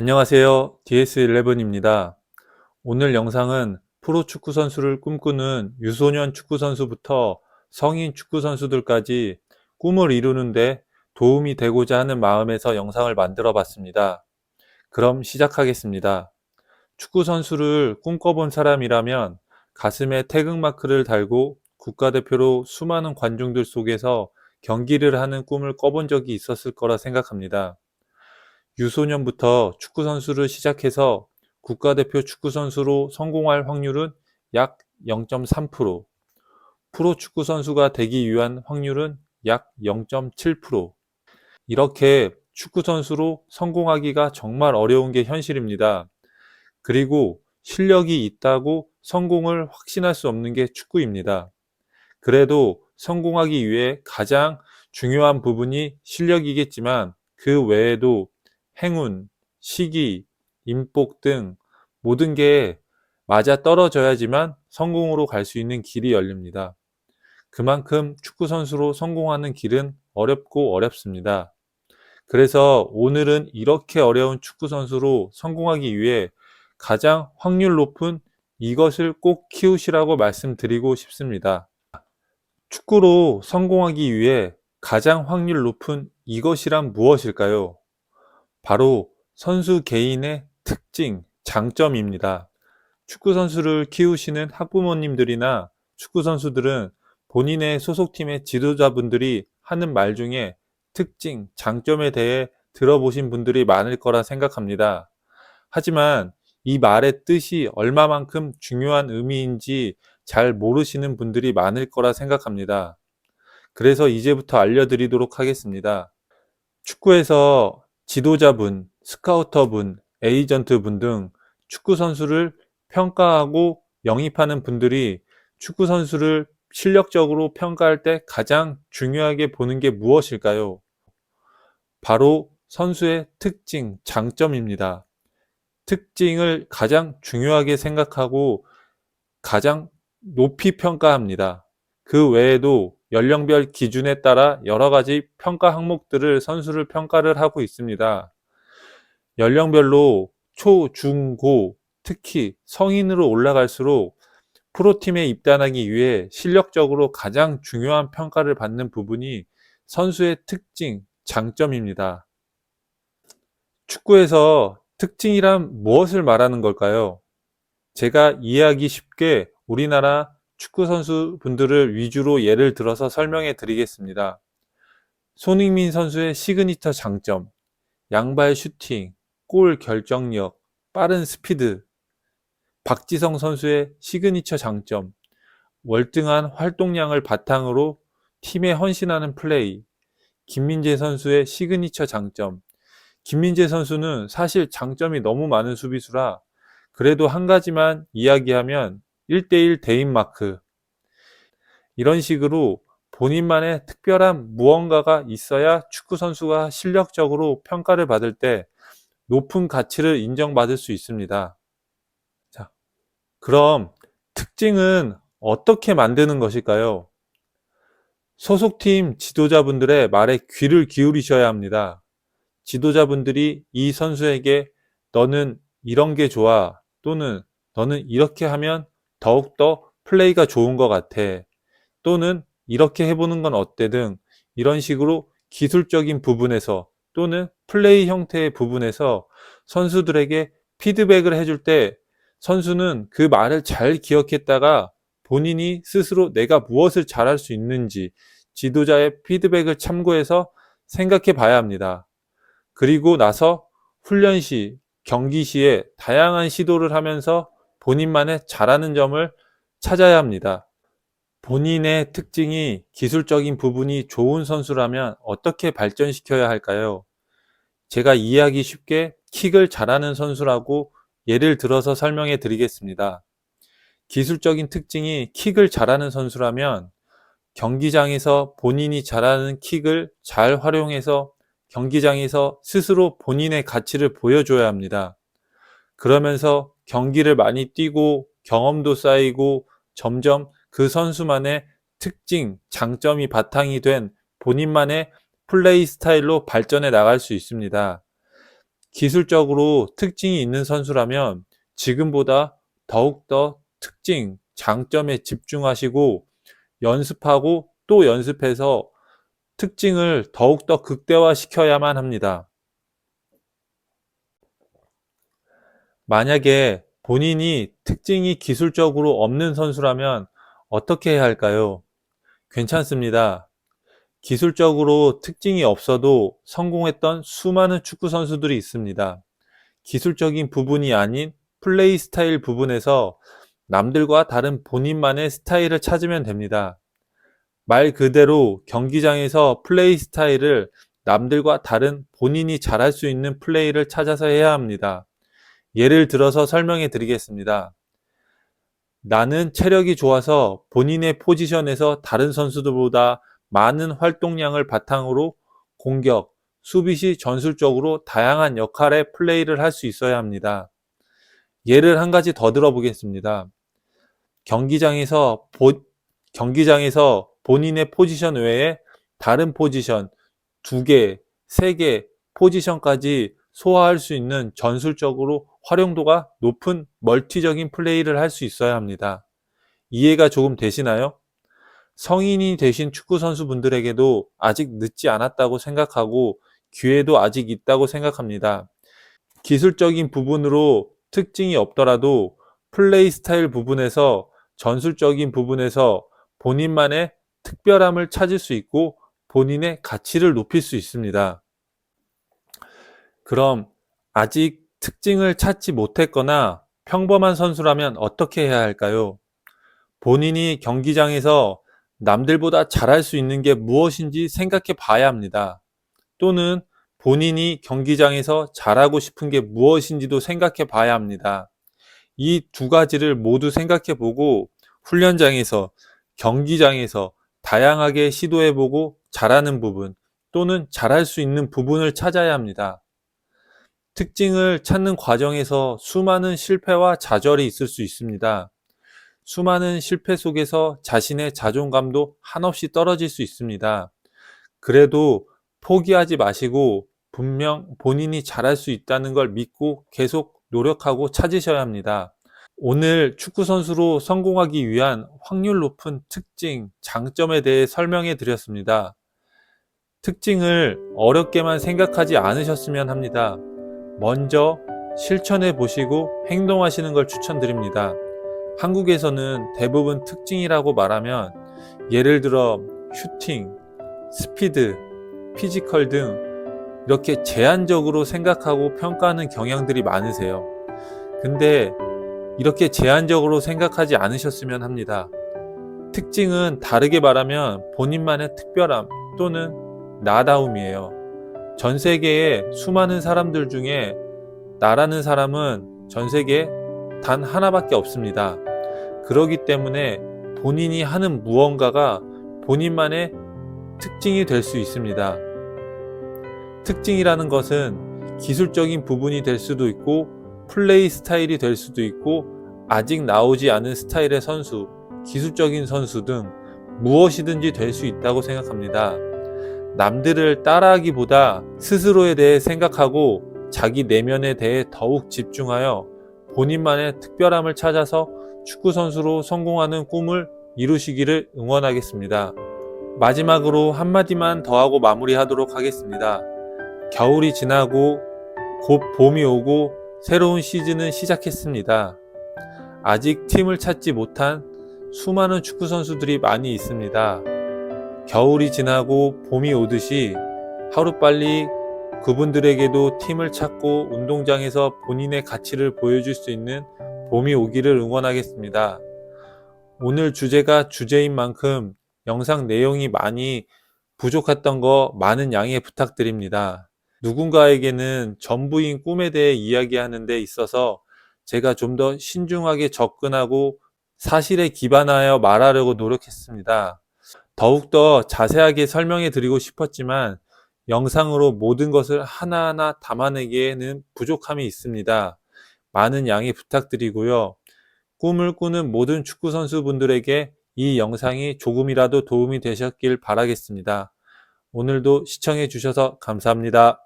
안녕하세요. DS11입니다. 오늘 영상은 프로 축구 선수를 꿈꾸는 유소년 축구 선수부터 성인 축구 선수들까지 꿈을 이루는데 도움이 되고자 하는 마음에서 영상을 만들어 봤습니다. 그럼 시작하겠습니다. 축구 선수를 꿈꿔본 사람이라면 가슴에 태극마크를 달고 국가대표로 수많은 관중들 속에서 경기를 하는 꿈을 꿔본 적이 있었을 거라 생각합니다. 유소년부터 축구 선수를 시작해서 국가대표 축구 선수로 성공할 확률은 약 0.3%, 프로 축구 선수가 되기 위한 확률은 약 0.7%. 이렇게 축구 선수로 성공하기가 정말 어려운 게 현실입니다. 그리고 실력이 있다고 성공을 확신할 수 없는 게 축구입니다. 그래도 성공하기 위해 가장 중요한 부분이 실력이겠지만 그 외에도 행운, 시기, 인복 등 모든 게 맞아 떨어져야지만 성공으로 갈 수 있는 길이 열립니다. 그만큼 축구 선수로 성공하는 길은 어렵고 어렵습니다. 그래서 오늘은 이렇게 어려운 축구 선수로 성공하기 위해 가장 확률 높은 이것을 꼭 키우시라고 말씀드리고 싶습니다. 축구로 성공하기 위해 가장 확률 높은 이것이란 무엇일까요? 바로 선수 개인의 특징, 장점입니다. 축구 선수를 키우시는 학부모님들이나 축구 선수들은 본인의 소속팀의 지도자분들이 하는 말 중에 특징, 장점에 대해 들어보신 분들이 많을 거라 생각합니다. 하지만 이 말의 뜻이 얼마만큼 중요한 의미인지 잘 모르시는 분들이 많을 거라 생각합니다. 그래서 이제부터 알려드리도록 하겠습니다. 축구에서 지도자분, 스카우터분, 에이전트분 등 축구 선수를 평가하고 영입하는 분들이 축구 선수를 실력적으로 평가할 때 가장 중요하게 보는 게 무엇일까요? 바로 선수의 특징, 장점입니다. 특징을 가장 중요하게 생각하고 가장 높이 평가합니다. 그 외에도 연령별 기준에 따라 여러 가지 평가 항목들을 선수를 평가를 하고 있습니다. 연령별로 초, 중, 고, 특히 성인으로 올라갈수록 프로팀에 입단하기 위해 실력적으로 가장 중요한 평가를 받는 부분이 선수의 특징, 장점입니다. 축구에서 특징이란 무엇을 말하는 걸까요? 제가 이해하기 쉽게 우리나라 축구 선수 분들을 위주로 예를 들어서 설명해 드리겠습니다. 손흥민 선수의 시그니처 장점, 양발 슈팅, 골 결정력, 빠른 스피드, 박지성 선수의 시그니처 장점, 월등한 활동량을 바탕으로 팀에 헌신하는 플레이, 김민재 선수의 시그니처 장점. 김민재 선수는 사실 장점이 너무 많은 수비수라 그래도 한 가지만 이야기하면 1대1 대인 마크. 이런 식으로 본인만의 특별한 무언가가 있어야 축구 선수가 실력적으로 평가를 받을 때 높은 가치를 인정받을 수 있습니다. 자, 그럼 특징은 어떻게 만드는 것일까요? 소속팀 지도자분들의 말에 귀를 기울이셔야 합니다. 지도자분들이 이 선수에게 너는 이런 게 좋아 또는 너는 이렇게 하면 더욱더 플레이가 좋은 것 같아. 또는 이렇게 해보는 건 어때 등 이런 식으로 기술적인 부분에서 또는 플레이 형태의 부분에서 선수들에게 피드백을 해줄 때 선수는 그 말을 잘 기억했다가 본인이 스스로 내가 무엇을 잘할 수 있는지 지도자의 피드백을 참고해서 생각해 봐야 합니다. 그리고 나서 훈련 시, 경기 시에 다양한 시도를 하면서 본인만의 잘하는 점을 찾아야 합니다. 본인의 특징이 기술적인 부분이 좋은 선수라면 어떻게 발전시켜야 할까요? 제가 이해하기 쉽게 킥을 잘하는 선수라고 예를 들어서 설명해 드리겠습니다. 기술적인 특징이 킥을 잘하는 선수라면 경기장에서 본인이 잘하는 킥을 잘 활용해서 경기장에서 스스로 본인의 가치를 보여줘야 합니다. 그러면서 경기를 많이 뛰고 경험도 쌓이고 점점 그 선수만의 특징, 장점이 바탕이 된 본인만의 플레이 스타일로 발전해 나갈 수 있습니다. 기술적으로 특징이 있는 선수라면 지금보다 더욱더 특징, 장점에 집중하시고 연습하고 또 연습해서 특징을 더욱더 극대화시켜야만 합니다. 만약에 본인이 특징이 기술적으로 없는 선수라면 어떻게 해야 할까요? 괜찮습니다. 기술적으로 특징이 없어도 성공했던 수많은 축구 선수들이 있습니다. 기술적인 부분이 아닌 플레이 스타일 부분에서 남들과 다른 본인만의 스타일을 찾으면 됩니다. 말 그대로 경기장에서 플레이 스타일을 남들과 다른 본인이 잘할 수 있는 플레이를 찾아서 해야 합니다. 예를 들어서 설명해 드리겠습니다. 나는 체력이 좋아서 본인의 포지션에서 다른 선수들보다 많은 활동량을 바탕으로 공격, 수비 시 전술적으로 다양한 역할의 플레이를 할 수 있어야 합니다. 예를 한 가지 더 들어보겠습니다. 경기장에서 보, 경기장에서 본인의 포지션 외에 다른 포지션 두 개, 세 개 포지션까지 소화할 수 있는 전술적으로 활용도가 높은 멀티적인 플레이를 할 수 있어야 합니다. 이해가 조금 되시나요? 성인이 되신 축구 선수분들에게도 아직 늦지 않았다고 생각하고 기회도 아직 있다고 생각합니다. 기술적인 부분으로 특징이 없더라도 플레이 스타일 부분에서 전술적인 부분에서 본인만의 특별함을 찾을 수 있고 본인의 가치를 높일 수 있습니다. 그럼 아직 특징을 찾지 못했거나 평범한 선수라면 어떻게 해야 할까요? 본인이 경기장에서 남들보다 잘할 수 있는 게 무엇인지 생각해 봐야 합니다. 또는 본인이 경기장에서 잘하고 싶은 게 무엇인지도 생각해 봐야 합니다. 이 두 가지를 모두 생각해 보고 훈련장에서, 경기장에서 다양하게 시도해 보고 잘하는 부분 또는 잘할 수 있는 부분을 찾아야 합니다. 특징을 찾는 과정에서 수많은 실패와 좌절이 있을 수 있습니다. 수많은 실패 속에서 자신의 자존감도 한없이 떨어질 수 있습니다. 그래도 포기하지 마시고 분명 본인이 잘할 수 있다는 걸 믿고 계속 노력하고 찾으셔야 합니다. 오늘 축구선수로 성공하기 위한 확률 높은 특징, 장점에 대해 설명해 드렸습니다. 특징을 어렵게만 생각하지 않으셨으면 합니다. 먼저 실천해 보시고 행동하시는 걸 추천드립니다. 한국에서는 대부분 특징이라고 말하면 예를 들어 슈팅, 스피드, 피지컬 등 이렇게 제한적으로 생각하고 평가하는 경향들이 많으세요. 근데 이렇게 제한적으로 생각하지 않으셨으면 합니다. 특징은 다르게 말하면 본인만의 특별함 또는 나다움이에요. 전 세계의 수많은 사람들 중에 나라는 사람은 전 세계에 단 하나밖에 없습니다. 그러기 때문에 본인이 하는 무언가가 본인만의 특징이 될 수 있습니다. 특징이라는 것은 기술적인 부분이 될 수도 있고 플레이 스타일이 될 수도 있고 아직 나오지 않은 스타일의 선수, 기술적인 선수 등 무엇이든지 될 수 있다고 생각합니다. 남들을 따라하기보다 스스로에 대해 생각하고 자기 내면에 대해 더욱 집중하여 본인만의 특별함을 찾아서 축구선수로 성공하는 꿈을 이루시기를 응원하겠습니다. 마지막으로 한마디만 더 하고 마무리하도록 하겠습니다. 겨울이 지나고 곧 봄이 오고 새로운 시즌은 시작했습니다. 아직 팀을 찾지 못한 수많은 축구선수들이 많이 있습니다. 겨울이 지나고 봄이 오듯이 하루빨리 그분들에게도 팀을 찾고 운동장에서 본인의 가치를 보여줄 수 있는 봄이 오기를 응원하겠습니다. 오늘 주제가 주제인 만큼 영상 내용이 많이 부족했던 거 많은 양해 부탁드립니다. 누군가에게는 전부인 꿈에 대해 이야기하는 데 있어서 제가 좀 더 신중하게 접근하고 사실에 기반하여 말하려고 노력했습니다. 더욱더 자세하게 설명해 드리고 싶었지만 영상으로 모든 것을 하나하나 담아내기에는 부족함이 있습니다. 많은 양해 부탁드리고요. 꿈을 꾸는 모든 축구 선수분들에게 이 영상이 조금이라도 도움이 되셨길 바라겠습니다. 오늘도 시청해 주셔서 감사합니다.